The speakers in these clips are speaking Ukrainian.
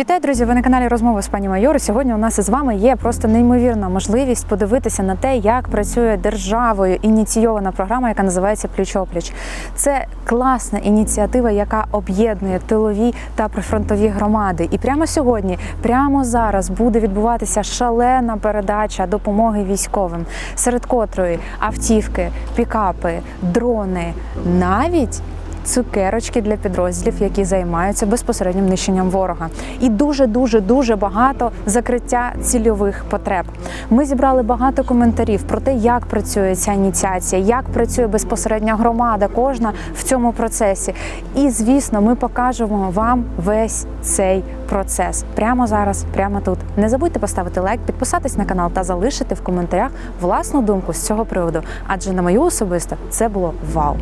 Вітаю, друзі! Ви на каналі Розмови з пані Майор. Сьогодні у нас із вами є просто неймовірна можливість подивитися на те, як працює державою ініційована програма, яка називається Пліч-опліч. Це класна ініціатива, яка об'єднує тилові та прифронтові громади. І прямо сьогодні, прямо зараз, буде відбуватися шалена передача допомоги військовим, серед котрої автівки, пікапи, дрони, навіть цукерочки для підрозділів, які займаються безпосереднім нищенням ворога, і дуже дуже дуже багато закриття цільових потреб. Ми зібрали багато коментарів про те, як працює ця ініціація, як працює безпосередня громада, кожна в цьому процесі. І звісно, ми покажемо вам весь цей процес прямо зараз, прямо тут. Не забудьте поставити лайк, підписатись на канал та залишити в коментарях власну думку з цього приводу. Адже на мою особисто це було вау.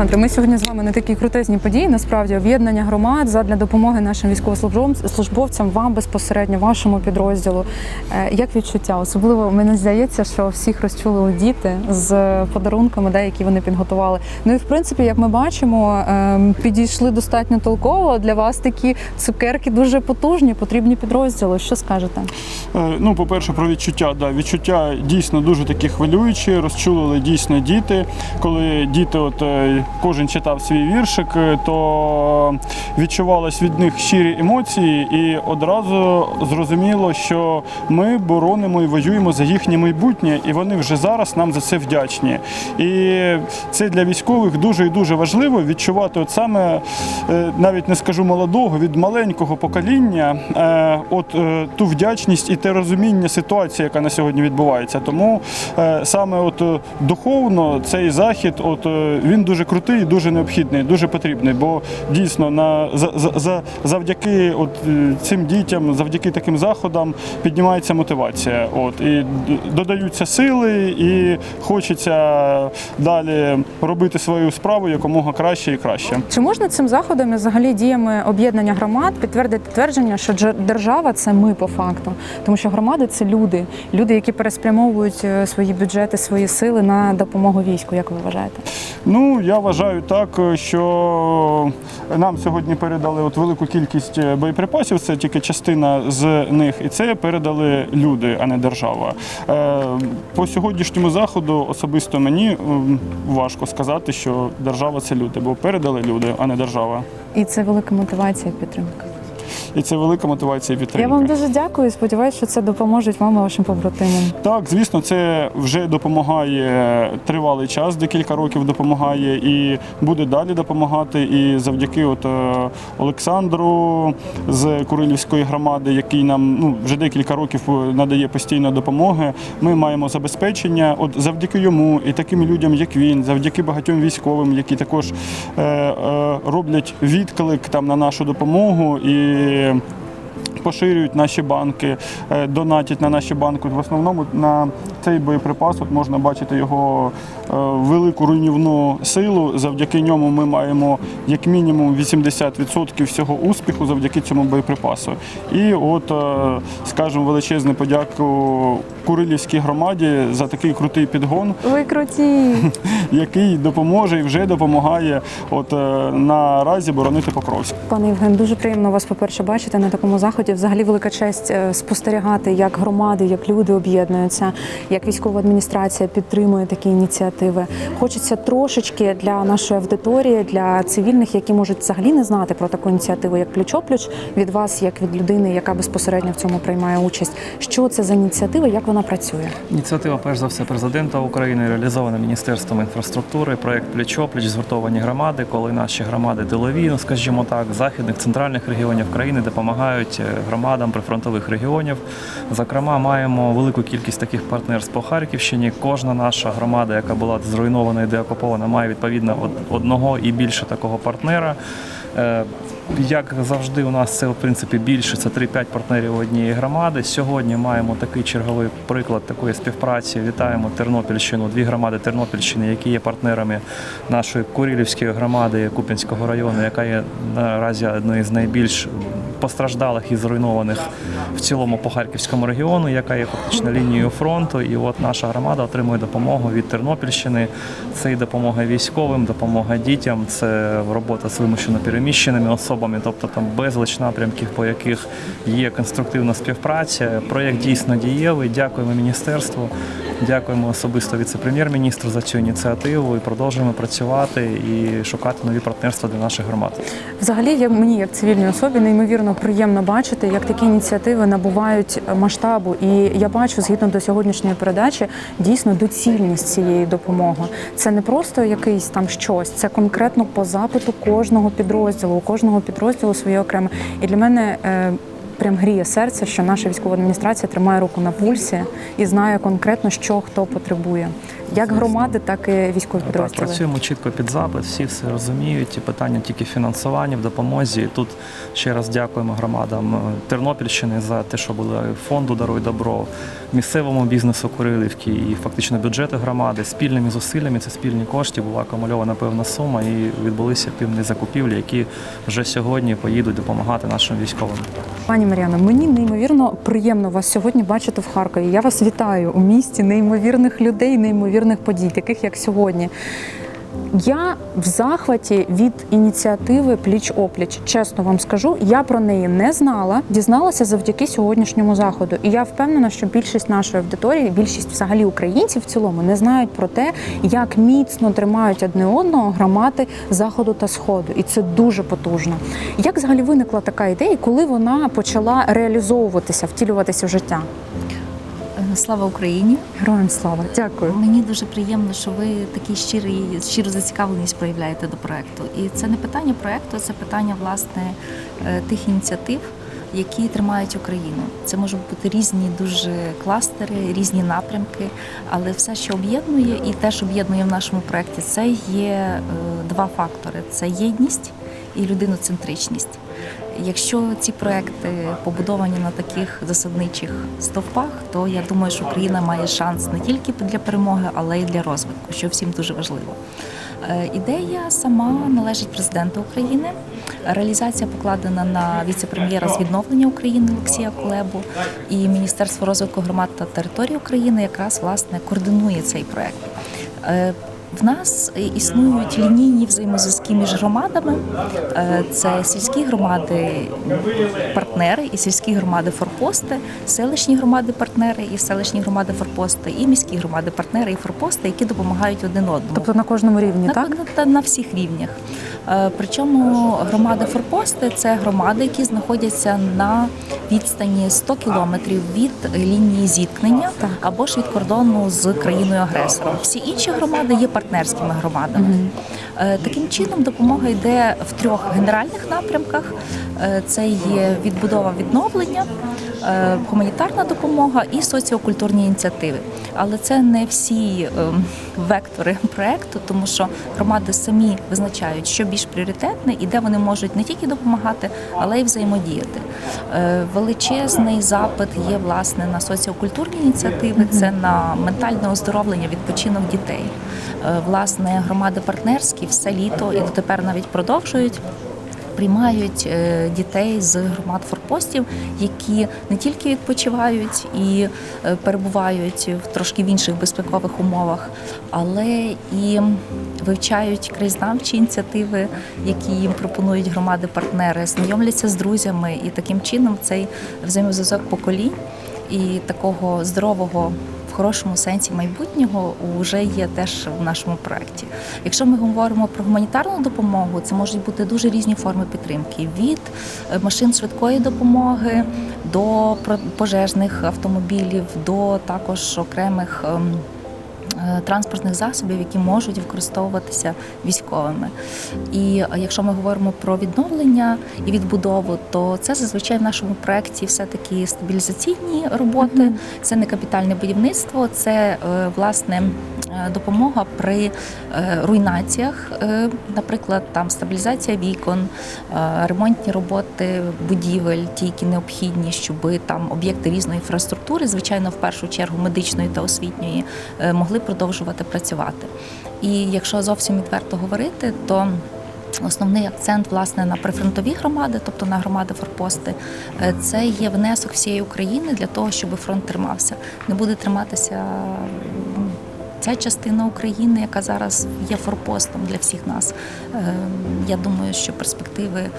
Олександре, ми сьогодні з вами на такій крутезній події. Насправді об'єднання громад задля допомоги нашим військовослужбовцям, вам безпосередньо, вашому підрозділу. Е, Як відчуття? Особливо мені здається, що всіх розчулили діти з подарунками, да, які вони підготували. Ну і в принципі, як ми бачимо, е, підійшли достатньо толково. Для вас такі цукерки дуже потужні, потрібні підрозділу. Що скажете? Е, Ну, по-перше, про відчуття. Да. Відчуття дійсно дуже такі хвилюючі, розчулили дійсно діти. Коли діти, от е, кожен читав свій віршик, е, то відчувалось від них щирі емоції, і одразу зрозуміло, що ми боронимо і воюємо за їхнє майбутнє, і вони вже зараз нам за це вдячні. І це для військових дуже і дуже важливо відчувати, от саме е, навіть не скажу молодого, від маленького покоління, е, от ту вдячність і те розуміння ситуації, яка на сьогодні відбувається. Тому саме от духовно цей захід, от він дуже крутий, дуже необхідний, дуже потрібний. Бо дійсно на за, за, за завдяки от е, цим дітям, завдяки таким заходам піднімається мотивація. От і додаються сили, і хочеться далі робити свою справу якомога краще і краще. Чи можна цим заходом і взагалі діями об'єднання громад підтвердити твердження, що держава це ми по факту, тому що громади це люди, люди, які переспрямовують е, свої бюджети, свої сили на допомогу війську. Як ви вважаєте? Ну, я вважаю так, що нам сьогодні передали от велику кількість е, боєприпасів, це тільки частина з них, і це передали люди, а не держава. Е, По сьогоднішньому заходу особисто мені важко сказати, що держава це люди, бо передали люди, а не держава. І це велика мотивація і підтримка. І це велика мотивація і Я вам дуже дякую. Сподіваюся, що це допоможе вам і вашим побратимам. Так, звісно, це вже допомагає тривалий час, декілька років допомагає і буде далі допомагати. І завдяки от е, Олександру з Курилівської громади, який нам ну вже декілька років е, надає постійно допомоги. Ми маємо забезпечення. От завдяки йому і таким людям, як він, завдяки багатьом військовим, які також е, е, роблять відклик там на нашу допомогу і і Поширюють наші банки, е, донатять на наші банки. В основному на цей боєприпас от можна бачити його е, велику руйнівну силу. Завдяки ньому ми маємо як мінімум 80% всього успіху завдяки цьому боєприпасу. І от е, скажемо величезне подяку Курилівській громаді за такий крутий підгон, Ви круті! який допоможе і вже допомагає от наразі боронити Покровськ. Пане Євген, дуже приємно вас, по-перше, бачити на такому заході. Взагалі велика честь е, спостерігати, як громади, як люди об'єднуються, як військова адміністрація підтримує такі ініціативи. Хочеться трошечки для нашої аудиторії, для цивільних, які можуть взагалі не знати про таку ініціативу, як пліч-опліч, від вас, як від людини, яка безпосередньо в цьому приймає участь. Що це за ініціатива, як вона працює? Ініціатива, перш за все, президента України реалізована Міністерством інфраструктури. Проект пліч-опліч згуртовані громади, коли наші громади тилові, ну скажімо так, західних центральних регіонів країни допомагають е, громадам прифронтових регіонів. Зокрема, маємо велику кількість таких партнерств по Харківщині. Кожна наша громада, яка була зруйнована і деокупована, має відповідно одного і більше такого партнера. Як завжди, у нас це в принципі більше, це 3-5 партнерів однієї громади. Сьогодні маємо такий черговий приклад такої співпраці. Вітаємо Тернопільщину, дві громади Тернопільщини, які є партнерами нашої Курілівської громади Куп'янського району, яка є наразі одною з найбільш постраждалих і зруйнованих в цілому по Харківському регіону, яка є фактично лінією фронту. І от наша громада отримує допомогу від Тернопільщини. Це і допомога військовим, допомога дітям, це робота з вимушено переміщеними особами, тобто там безліч напрямків, по яких є конструктивна співпраця. Проєкт дійсно дієвий. Дякуємо міністерству. Дякуємо особисто віце-прем'єр-міністру за цю ініціативу і продовжуємо працювати і шукати нові партнерства для наших громад. Взагалі, я мені як цивільній особі неймовірно приємно бачити, як такі ініціативи набувають масштабу. І я бачу, згідно до сьогоднішньої передачі, дійсно доцільність цієї допомоги. Це не просто якийсь там щось, це конкретно по запиту кожного підрозділу. У кожного підрозділу своє окреме. І для мене. Прям гріє серце, що наша військова адміністрація тримає руку на пульсі і знає конкретно, що хто потребує, як громади, так і військові Так, підрозділи. працюємо чітко під запит, всі все розуміють. І питання тільки фінансування в допомозі. І тут ще раз дякуємо громадам Тернопільщини за те, що були фонду Даруй добро, місцевому бізнесу Курилівки і фактично бюджети громади спільними зусиллями. Це спільні кошти. Була акумульована певна сума, і відбулися певні закупівлі, які вже сьогодні поїдуть допомагати нашим військовим. Пані Мар'яно, мені неймовірно приємно вас сьогодні бачити в Харкові. Я вас вітаю у місті неймовірних людей, неймовірних подій, таких як сьогодні. Я в захваті від ініціативи Пліч опліч. Чесно вам скажу, я про неї не знала, дізналася завдяки сьогоднішньому заходу. І я впевнена, що більшість нашої аудиторії, більшість взагалі українців в цілому не знають про те, як міцно тримають одне одного громади заходу та сходу. І це дуже потужно. Як взагалі виникла така ідея, коли вона почала реалізовуватися, втілюватися в життя? Слава Україні! Героям слава! Дякую. Мені дуже приємно, що ви такі щирі, щиру зацікавленість проявляєте до проекту. І це не питання проекту, це питання власне е, тих ініціатив, які тримають Україну. Це можуть бути різні дуже кластери, різні напрямки, але все, що об'єднує, і те, що об'єднує в нашому проекті, це є е, два фактори: це єдність і людиноцентричність. Якщо ці проекти побудовані на таких засадничих стовпах, то я думаю, що Україна має шанс не тільки для перемоги, але й для розвитку, що всім дуже важливо. Е, Ідея сама належить президенту України. Реалізація покладена на віце-прем'єра з відновлення України Олексія Кулебу і Міністерство розвитку громад та територій України якраз власне координує цей проект. В нас існують лінійні взаємозв'язки між громадами. Е, Це сільські громади партнери і сільські громади форпости, селищні громади партнери і селищні громади форпости, і міські громади партнери і форпости, які допомагають один одному. Тобто на кожному рівні, На, так? на, на всіх рівнях. Е, Причому громади форпости це громади, які знаходяться на відстані 100 кілометрів від лінії зіткнення Так. або ж від кордону з країною агресором. Всі інші громади є партнерськими громадами. Е, Таким чином, допомога йде в трьох генеральних напрямках: це є відбудова відновлення. е, Гуманітарна допомога і соціокультурні ініціативи, але це не всі ем, вектори проекту, тому що громади самі визначають, що більш пріоритетне і де вони можуть не тільки допомагати, але й взаємодіяти. Е, Величезний запит є власне на соціокультурні ініціативи, це на ментальне оздоровлення, відпочинок дітей. Е, Власне, громади партнерські все літо і дотепер навіть продовжують приймають е, дітей з громад форпостів, які не тільки відпочивають і е, перебувають в трошки в інших безпекових умовах, але і вивчають краєзнавчі ініціативи, які їм пропонують громади-партнери, знайомляться з друзями, і таким чином цей взаємозв'язок поколінь і такого здорового. Хорошому сенсі майбутнього вже є теж в нашому проєкті. Якщо ми говоримо про гуманітарну допомогу, це можуть бути дуже різні форми підтримки: від е, машин швидкої допомоги до пожежних автомобілів, до також окремих. Транспортних засобів, які можуть використовуватися військовими, і е, якщо ми говоримо про відновлення і відбудову, то це зазвичай в нашому проєкті все таки стабілізаційні роботи, це не капітальне будівництво, це е, власне е, допомога при руйнаціях, наприклад, там стабілізація вікон, ремонтні роботи будівель, ті, які необхідні, щоб там об'єкти різної інфраструктури, звичайно, в першу чергу медичної та освітньої, могли продовжувати працювати. І якщо зовсім відверто говорити, то Основний акцент власне на прифронтові громади, тобто на громади форпости, е, це є внесок всієї України для того, щоб фронт тримався. Не буде триматися ця частина України, яка зараз є форпостом для всіх нас. Е, Я думаю, що перспективи е,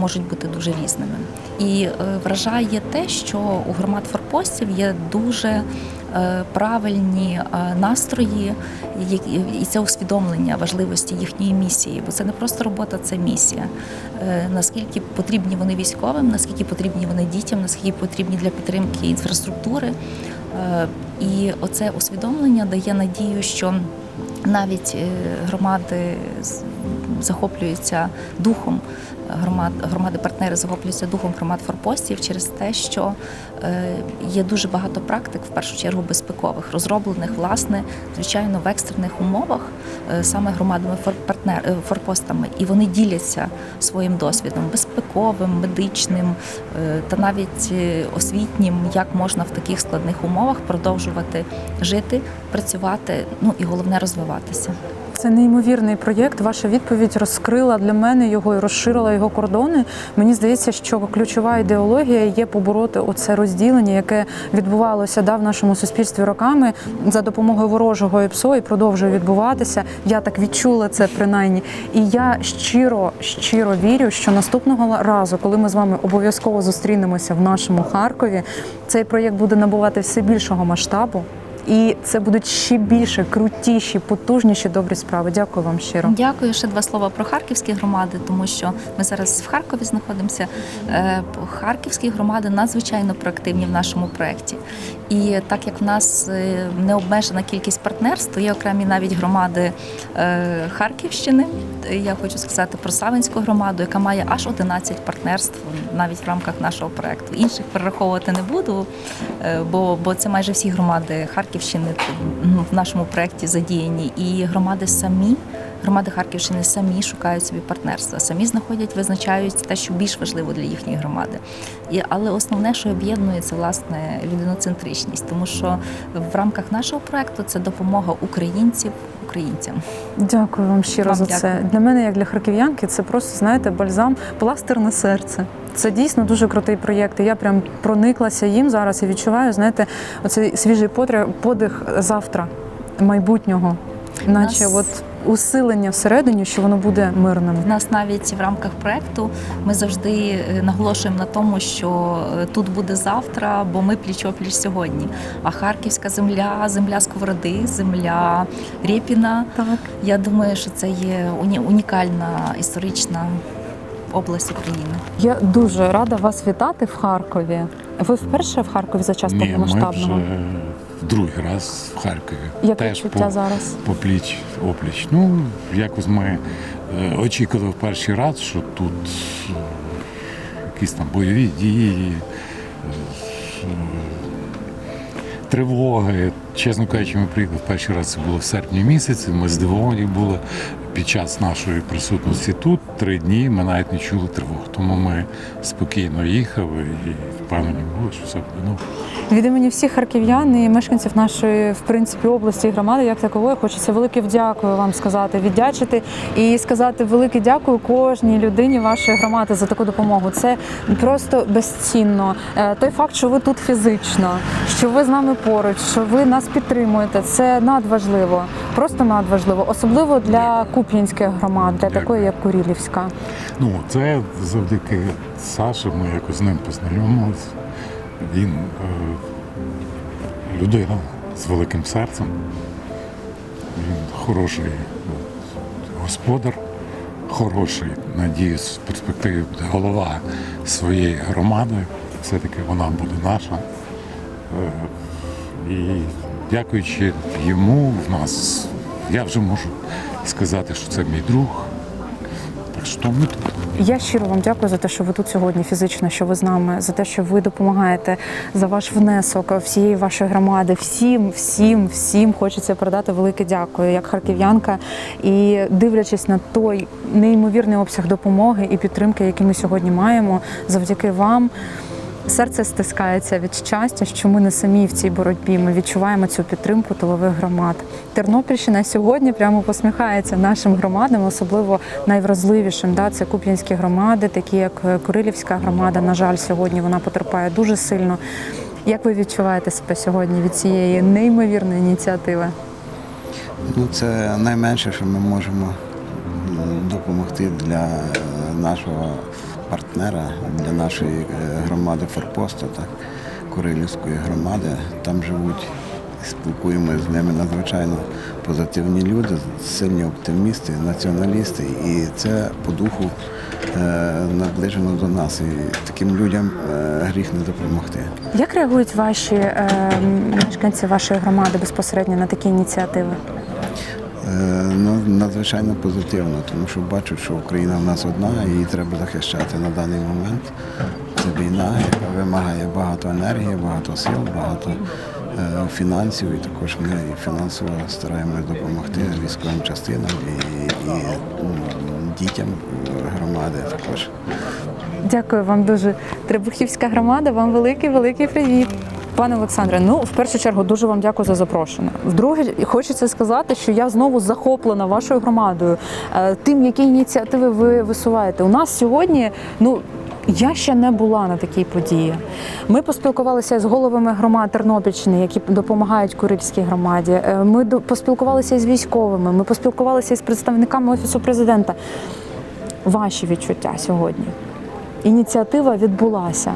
можуть бути дуже різними. І е, вражає те, що у громад форпостів є дуже правильні е, настрої, і це усвідомлення важливості їхньої місії, бо це не просто робота, це місія. Е, Наскільки потрібні вони військовим, наскільки потрібні вони дітям, наскільки потрібні для підтримки інфраструктури. Е, І оце усвідомлення дає надію, що навіть е, громади захоплюються духом громад, громади-партнери захоплюються духом громад форпостів через те, що е, є дуже багато практик, в першу чергу безпекових, розроблених власне, звичайно, в екстрених умовах е, саме громадами форпартнер е, форпостами, і вони діляться своїм досвідом безпековим, медичним та навіть освітнім, як можна в таких складних умовах продовжувати жити, працювати, ну і головне розвиватися. Це неймовірний проєкт. Ваша відповідь розкрила для мене його і розширила його кордони. Мені здається, що ключова ідеологія є побороти оце розділення, яке відбувалося да, в нашому суспільстві роками за допомогою ворожого ІПСО і продовжує відбуватися. Я так відчула це принаймні. І я щиро, щиро вірю, що наступного разу, коли ми з вами обов'язково зустрінемося в нашому Харкові, цей проєкт буде набувати все більшого масштабу. І це будуть ще більше крутіші, потужніші добрі справи. Дякую вам щиро. Дякую. Ще два слова про харківські громади, тому що ми зараз в Харкові знаходимося. Е, Харківські громади надзвичайно проактивні в нашому проєкті. І так як в нас е, не обмежена кількість партнерств, є окремі навіть громади е, Харківщини. Я хочу сказати про Савинську громаду, яка має аж 11 партнерств навіть в рамках нашого проєкту. Інших перераховувати не буду, бо, бо це майже всі громади Харківщини м, в нашому проєкті задіяні. І громади самі, громади Харківщини самі шукають собі партнерства, самі знаходять, визначають те, що більш важливо для їхньої громади. І, але основне, що об'єднує, це власне людиноцентричність, тому що в рамках нашого проєкту це допомога українців українцям. Дякую вам щиро Вам за це. Для мене, як для харків'янки, це просто знаєте бальзам, пластир на серце. Це дійсно дуже крутий проєкт. І я прям прониклася їм зараз і відчуваю, знаєте, оцей свіжий подих завтра, майбутнього, наче Нас- от усилення всередині, що воно буде мирним. У нас навіть в рамках проекту ми завжди е, наголошуємо на тому, що е, тут буде завтра, бо ми пліч-опліч сьогодні. А харківська земля, земля Сковороди, земля Рєпіна. Так. Я думаю, що це є уні- унікальна історична область України. Я дуже рада вас вітати в Харкові. Ви вперше в Харкові за час Ні, ми повномасштабного? вже другий раз в Харкові. Як Теж по, зараз? по пліч опліч. Ну, якось ми е, очікували в перший раз, що тут е, якісь там бойові дії, е, тривоги. Чесно кажучи, ми приїхали в перший раз, це було в серпні місяці. Ми здивовані були під час нашої присутності тут. Три дні ми навіть не чули тривог. Тому ми спокійно їхали і впевнені були, що все буде добре. Від імені всіх харків'ян і мешканців нашої, в принципі, області і громади, як такової, хочеться велике вдякую вам сказати, віддячити і сказати велике дякую кожній людині вашої громади за таку допомогу. Це просто безцінно. Е, Той факт, що ви тут фізично, що ви з нами поруч, що ви нас підтримуєте, це надважливо, просто надважливо, особливо для куп'янських громад, для такої, як Курілівська. Ну, це завдяки Саші, ми якось з ним познайомилися. Він е, людина з великим серцем. Він хороший от, господар, хороший, надіюсь, в перспективі буде голова своєї громади. Все-таки вона буде наша. Е, і дякуючи йому, в нас я вже можу сказати, що це мій друг. Так що ми тут. Я щиро вам дякую за те, що ви тут сьогодні фізично, що ви з нами, за те, що ви допомагаєте, за ваш внесок всієї вашої громади. Всім, всім, всім хочеться передати велике дякую, як харків'янка. І дивлячись на той неймовірний обсяг допомоги і підтримки, який ми сьогодні маємо, завдяки вам. Серце стискається від щастя, що ми не самі в цій боротьбі. Ми відчуваємо цю підтримку тилових громад. Тернопільщина сьогодні прямо посміхається нашим громадам, особливо найвразливішим. Да, це куп'янські громади, такі як е, Курилівська громада. На жаль, сьогодні вона потерпає дуже сильно. Як ви відчуваєте себе сьогодні від цієї неймовірної ініціативи? Ну, це найменше, що ми можемо допомогти для е, нашого партнера, для нашої е, громади Форпосту, так, Курилівської громади. Там живуть, спілкуємося з ними надзвичайно позитивні люди, сильні оптимісти, націоналісти, і це по духу е, наближено до нас. І таким людям е, гріх не допомогти. Як реагують ваші мешканці вашої громади безпосередньо на такі ініціативи? Ну, надзвичайно позитивно, тому що бачать, що Україна в нас одна її треба захищати на даний момент. Це війна, яка вимагає багато енергії, багато сил, багато е, фінансів. І також ми фінансово стараємося допомогти військовим частинам і, і дітям громади також. Дякую вам дуже. Требухівська громада, вам великий, великий привіт. Пане Олександре, ну в першу чергу дуже вам дякую за запрошення. Вдруге, хочеться сказати, що я знову захоплена вашою громадою, е, тим, які ініціативи ви висуваєте. У нас сьогодні, ну. Я ще не була на такій події. Ми поспілкувалися з головами громад Тернопільщини, які допомагають Курильській громаді. Е, Ми поспілкувалися з військовими. Ми поспілкувалися з представниками офісу президента. Ваші відчуття сьогодні. Ініціатива відбулася.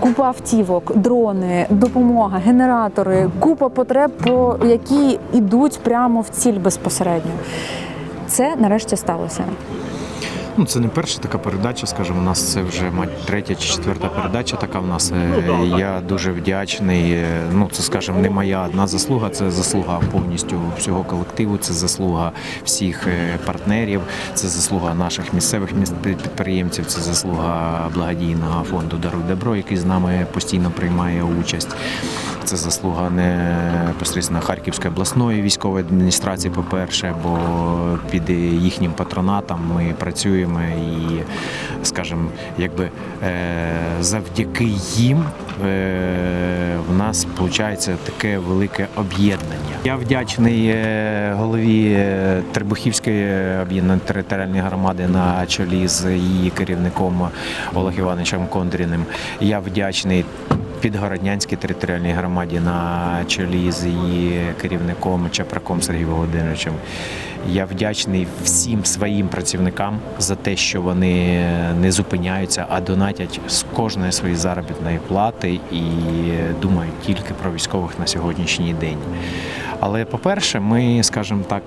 Купа автівок, дрони, допомога, генератори, купа потреб, по які йдуть прямо в ціль безпосередньо. Це нарешті сталося. Ну, це не перша така передача, скажімо, у нас це вже мать, третя чи четверта передача така в нас. Е, Я дуже вдячний. Е, Ну, це, скажімо, не моя одна заслуга, це заслуга повністю всього колективу, це заслуга всіх е, партнерів, це заслуга наших місцевих міс- підприємців, це заслуга благодійного фонду Даруй добро, який з нами постійно приймає участь. Це заслуга непосередньо Харківської обласної військової адміністрації, по-перше, бо під їхнім патронатом ми працюємо і, скажімо, якби е, завдяки їм е, в нас виходить таке велике об'єднання. Я вдячний е, голові Требухівської об'єднаної територіальної громади на чолі з її керівником Олег Івановичем Кондріним. Я вдячний Підгороднянській територіальній громаді на чолі з її керівником Чапраком Сергієм Володимировичем. Я вдячний всім своїм працівникам за те, що вони не зупиняються, а донатять з кожної своєї заробітної плати і думають тільки про військових на сьогоднішній день. Але, по-перше, ми, скажімо так,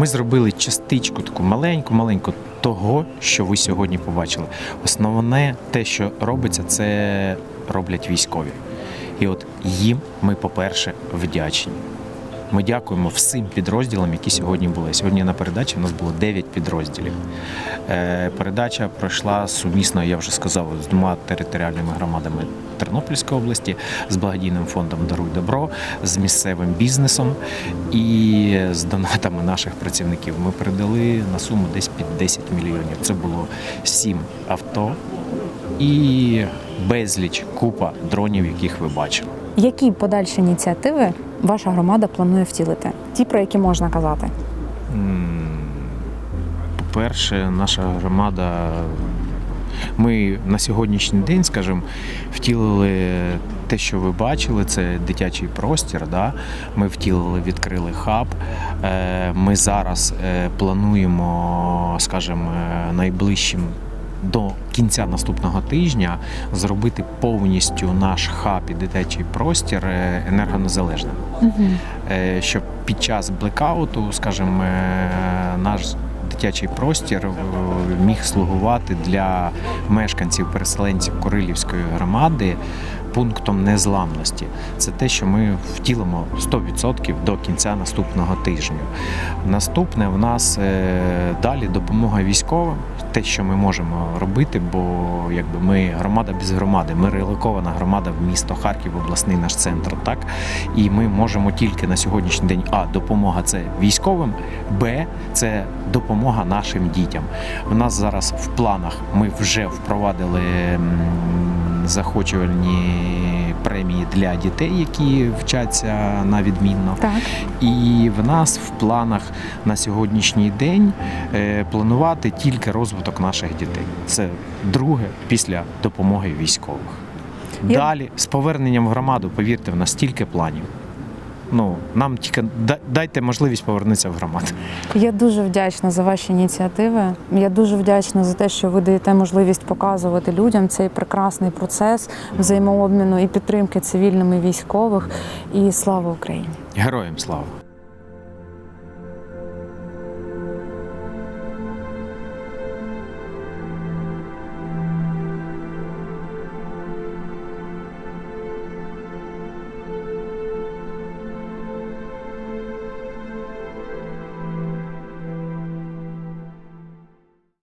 ми зробили частичку таку маленьку, маленьку того, що ви сьогодні побачили. Основне те, що робиться, це роблять військові. І от їм ми, по-перше, вдячні. Ми дякуємо всім підрозділам, які сьогодні були. Сьогодні на передачі у нас було 9 підрозділів. Е, Передача пройшла сумісно, я вже сказав, з двома територіальними громадами Тернопільської області, з благодійним фондом Даруй добро, з місцевим бізнесом і з донатами наших працівників. Ми передали на суму десь під 10 мільйонів. Це було 7 авто і безліч купа дронів, яких ви бачили. Які подальші ініціативи ваша громада планує втілити? Ті, про які можна казати? По-перше, наша громада. Ми на сьогоднішній день, скажімо, втілили те, що ви бачили, це дитячий простір. Да? Ми втілили, відкрили хаб. Е, Ми зараз е, плануємо, скажімо, е, найближчим до кінця наступного тижня зробити повністю наш хаб і дитячий простір е, енергонезалежним. Е, щоб під час блекауту, скажімо, е, наш дитячий простір міг слугувати для мешканців переселенців Курилівської громади пунктом незламності. Це те, що ми втілимо 100% до кінця наступного тижня. Наступне в нас далі допомога військовим, те, що ми можемо робити, бо якби ми громада без громади, ми релокована громада в місто Харків, обласний наш центр, так і ми можемо тільки на сьогоднішній день а допомога це військовим, б це допомога нашим дітям. У нас зараз в планах ми вже впровадили захочувальні премії для дітей, які вчаться на відмінно. Так. І в нас в планах на сьогоднішній день е, планувати тільки розвиток наших дітей. Це друге після допомоги військових. Я- Далі з поверненням в громаду, повірте, в нас стільки планів. Ну нам тільки дайте можливість повернутися в громаду. Я дуже вдячна за ваші ініціативи. Я дуже вдячна за те, що ви даєте можливість показувати людям цей прекрасний процес взаємообміну і підтримки цивільними військових. І слава Україні! Героям слава!